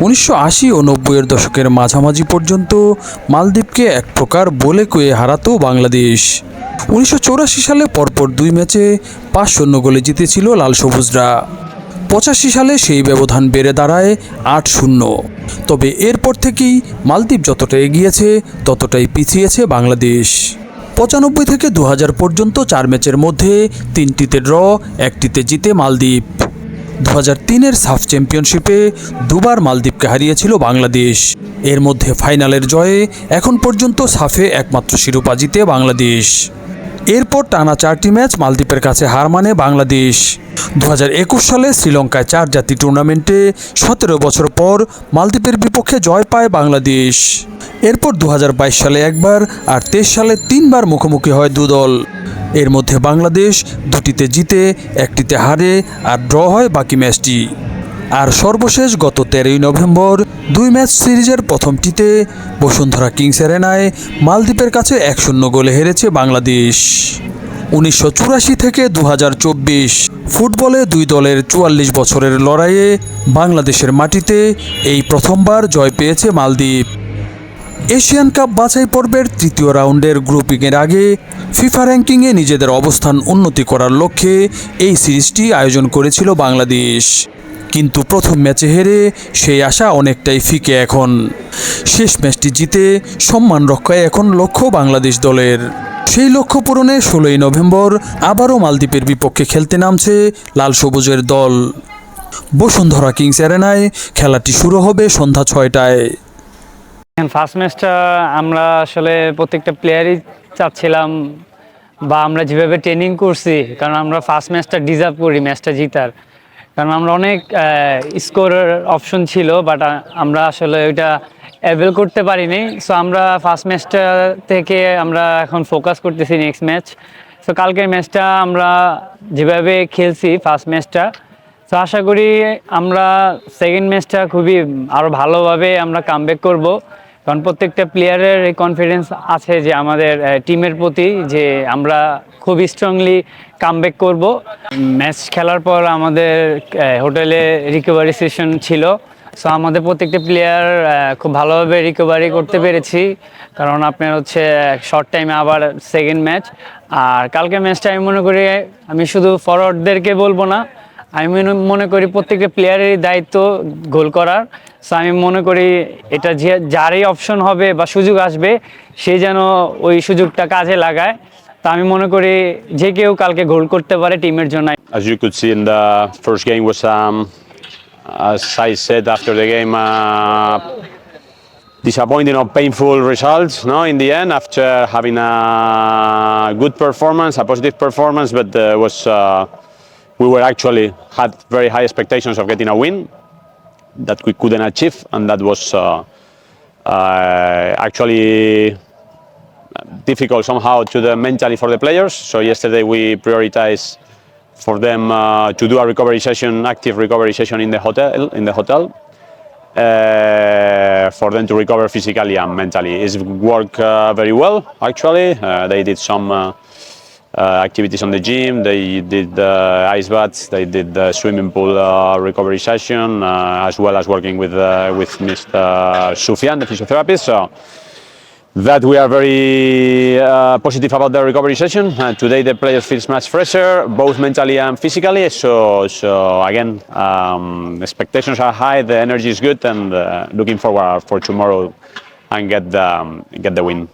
উনিশশো আশি ও নব্বইয়ের দশকের মাঝামাঝি পর্যন্ত মালদ্বীপকে এক প্রকার বলে কয়ে হারাতো বাংলাদেশ। উনিশশো সালে পরপর দুই ম্যাচে পাঁচ শূন্য গোলে জিতেছিল লাল সবুজরা। পঁচাশি সালে সেই ব্যবধান বেড়ে দাঁড়ায় আট শূন্য। তবে এরপর থেকেই মালদ্বীপ যতটা এগিয়েছে, ততটাই পিছিয়েছে বাংলাদেশ। পঁচানব্বই থেকে দু হাজার পর্যন্ত চার ম্যাচের মধ্যে তিনটিতে ড্র, একটিতে জিতে মালদ্বীপ। দু তিনের সাফ চ্যাম্পিয়নশিপে দুবার মালদ্বীপকে হারিয়েছিল বাংলাদেশ। এর মধ্যে ফাইনালের জয়ে এখন পর্যন্ত সাফে একমাত্র শিরোপা জিতে বাংলাদেশ। এরপর টানা চারটি ম্যাচ মালদ্বীপের কাছে হার মানে বাংলাদেশ। দু হাজার একুশ সালে শ্রীলঙ্কায় চার জাতি টুর্নামেন্টে সতেরো বছর পর মালদ্বীপের বিপক্ষে জয় পায় বাংলাদেশ। এরপর দু হাজার বাইশ সালে একবার আর তেইশ সালে তিনবার মুখোমুখি হয় দুদল। এর মধ্যে বাংলাদেশ দুটিতে জিতে, একটিতে হারে আর ড্র হয় বাকি ম্যাচটি। আর সর্বশেষ গত তেরোই নভেম্বর দুই ম্যাচ সিরিজের প্রথমটিতে বসুন্ধরা কিংস এরেনায় মালদ্বীপের কাছে এক শূন্য গোলে হেরেছে বাংলাদেশ। উনিশশো চুরাশি থেকে দু হাজার চব্বিশ ফুটবলে দুই দলের চুয়াল্লিশ বছরের লড়াইয়ে বাংলাদেশের মাটিতে এই প্রথমবার জয় পেয়েছে মালদ্বীপ। এশিয়ান কাপ বাছাই পর্বের তৃতীয় রাউন্ডের গ্রুপিংয়ের আগে ফিফা র্যাঙ্কিংয়ে নিজেদের অবস্থান উন্নতি করার লক্ষ্যে এই সিরিজটি আয়োজন করেছিল বাংলাদেশ। কিন্তু প্রথম ম্যাচে হেরে সেই আশা অনেকটাই ফিকে এখন। শেষ ম্যাচটি জিতে সম্মান রক্ষায় এখন লক্ষ্য বাংলাদেশ দলের। সেই লক্ষ্য পূরণে ষোলোই নভেম্বর আবারও মালদ্বীপের বিপক্ষে খেলতে নামছে লাল সবুজের দল। বসুন্ধরা কিংস অ্যারেনায় খেলাটি শুরু হবে সন্ধ্যা ছয়টায়। ফার্স্ট ম্যাচটা আমরা আসলে প্রত্যেকটা প্লেয়ারই চাচ্ছিলাম বা আমরা যেভাবে ট্রেনিং করছি, কারণ আমরা ফার্স্ট ম্যাচটা ডিজার্ভ করি ম্যাচটা জিতার। কারণ আমরা অনেক স্কোর অপশন ছিল বাট আমরা আসলে ওইটা অ্যাভেল করতে পারিনি। সো আমরা ফার্স্ট ম্যাচটা থেকে আমরা এখন ফোকাস করতেছি নেক্সট ম্যাচ সো কালকের ম্যাচটা আমরা যেভাবে খেলছি ফার্স্ট ম্যাচটা তো আশা করি আমরা সেকেন্ড ম্যাচটা খুবই আরও ভালোভাবে আমরা কামব্যাক করব। কারণ প্রত্যেকটা প্লেয়ারের এই কনফিডেন্স আছে যে আমাদের টিমের প্রতি যে আমরা খুব স্ট্রংলি কামব্যাক করব। ম্যাচ খেলার পর আমাদের হোটেলে রিকভারি সেশন ছিল। সো আমাদের প্রত্যেকটা প্লেয়ার খুব ভালোভাবে রিকভারি করতে পেরেছি। কারণ আপনার হচ্ছে শর্ট টাইমে আবার সেকেন্ড ম্যাচ আর কালকে ম্যাচটা আমি মনে করি, আমি শুধু ফরওয়ার্ডদেরকে বলব না আমি মনে- মনে করি প্রত্যেকটা প্লেয়ারেরই দায়িত্ব গোল করার সো আমি মনে করি এটা যে যারই অপশন হবে বা সুযোগ আসবে সে যেন ওই সুযোগটা কাজে লাগায় তা আমি মনে করি যে কেউ কালকে গোল করতে পারে টিমের জন্য As you could see in the first game was, um, as I said after the game, uh, disappointing or painful results. No, in the end, after having a good performance, a positive performance, but uh, was uh, we were actually had very high expectations of getting a win that we couldn't achieve, and that was uh, uh, actually difficult somehow to the mentally for the players. So yesterday we prioritized for them uh, to do a recovery session, active recovery session in the hotel. In the hotel. Uh, for them to recover physically and mentally, it's worked uh, very well. Actually, uh, they did some uh, activities on the gym. They did uh, ice baths. They did the swimming pool uh, recovery session, uh, as well as working with uh, with Mr. Sufyan, the physiotherapist. So that we are very uh, positive about the recovery session. Uh, today the players feels much fresher, both mentally and physically. So, so again, um, expectations are high, the energy is good, and uh, looking forward for tomorrow and get the, um, get the win.